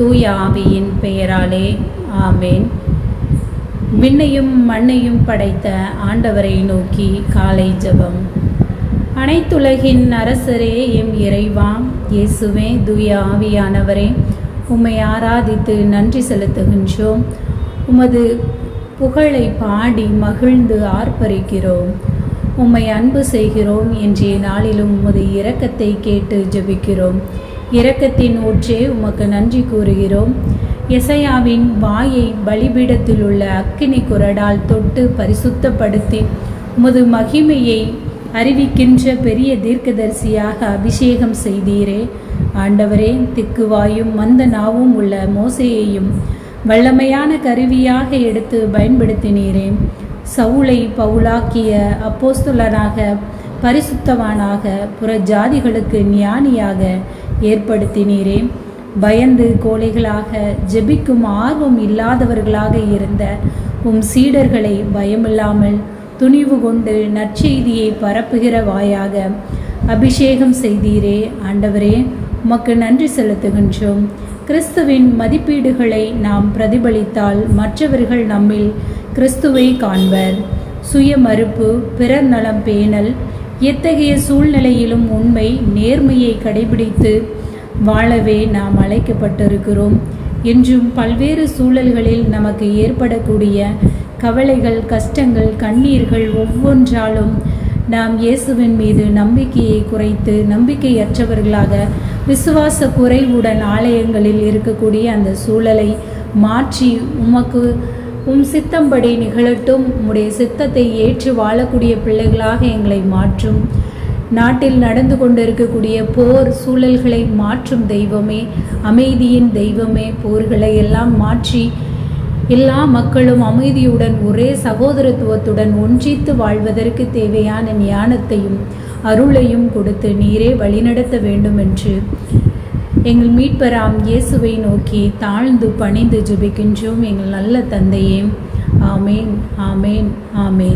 தூய ஆவியின் பெயராலே ஆமேன். விண்ணையும் மண்ணையும் படைத்த ஆண்டவரை நோக்கி காலை ஜெபம். அனைத்துலகின் அரசரே எம் இறைவா இயேசுவே தூய ஆவியானவரே உம்மை ஆராதித்து நன்றி செலுத்துகின்றோம். உமது புகழை பாடி மகிழ்ந்து ஆர்ப்பரிக்கிறோம். உம்மை அன்பு செய்கிறோம். என்றே நாளிலும் உமது இரக்கத்தை கேட்டு ஜெபிக்கிறோம். இரக்கத்தின் ஊற்றே உமக்கு நன்றி கூறுகிறோம். எசையாவின் வாயை பலிபீடத்தில் உள்ள அக்கினி குரடால் தொட்டு பரிசுத்தப்படுத்தி உமது மகிமையை அறிவிக்கின்ற பெரிய தீர்க்கதரிசியாக அபிஷேகம் செய்தீரே. ஆண்டவரே திக்குவாயும் மந்த நாவும் உள்ள மோசையையும் வல்லமையான கருவியாக எடுத்து பயன்படுத்தினீரே. சவுளை பவுலாக்கிய அப்போஸ்துலனாக பரிசுத்தவானாக புற ஜாதிகளுக்கு ஞானியாக ஏற்படுத்தினீரே. பயந்து கோழைகளாக ஜெபிக்கும் ஆர்வம் இல்லாதவர்களாக இருந்த உம் சீடர்களை பயமில்லாமல் துணிவு கொண்டு நற்செய்தியை பரப்புகிற வாயாக அபிஷேகம் செய்தீரே. ஆண்டவரே உமக்கு நன்றி செலுத்துகின்றோம். கிறிஸ்துவின் மதிப்பீடுகளை நாம் பிரதிபலித்தால் மற்றவர்கள் நம்மில் கிறிஸ்துவை காண்பர் சுய மறுப்பு பிறர் நலம் பேணல் எத்தகைய சூழ்நிலையிலும் உண்மை நேர்மையை கடைபிடித்து வாழவே நாம் அழைக்கப்பட்டிருக்கிறோம். என்றும் பல்வேறு சூழல்களில் நமக்கு ஏற்படக்கூடிய கவலைகள் கஷ்டங்கள் கண்ணீர்கள் ஒவ்வொன்றாலும் நாம் இயேசுவின் மீது நம்பிக்கையை குறைத்து நம்பிக்கையற்றவர்களாக விசுவாச குறைவுடன் ஆலயங்களில் இருக்கக்கூடிய அந்த சூழலை மாற்றி உமக்கு உம் சித்தம்படி நிகழட்டும். உம்முடைய சித்தத்தை ஏற்று வாழக்கூடிய பிள்ளைகளாக எங்களை மாற்றும். நாட்டில் நடந்து கொண்டிருக்கக்கூடிய போர் சூழல்களை மாற்றும் தெய்வமே அமைதியின் தெய்வமே போர்களை எல்லாம் மாற்றி எல்லா மக்களும் அமைதியுடன் ஒரே சகோதரத்துவத்துடன் ஒன்றித்து வாழ்வதற்கு தேவையான ஞானத்தையும் அருளையும் கொடுத்து நீரே வழிநடத்த வேண்டும் என்று எங்கள் மீட்பராம் இயேசுவை நோக்கி தாழ்ந்து பணிந்து ஜெபிக்கின்றோம் எங்கள் நல்ல தந்தையே. ஆமேன் ஆமேன் ஆமேன்.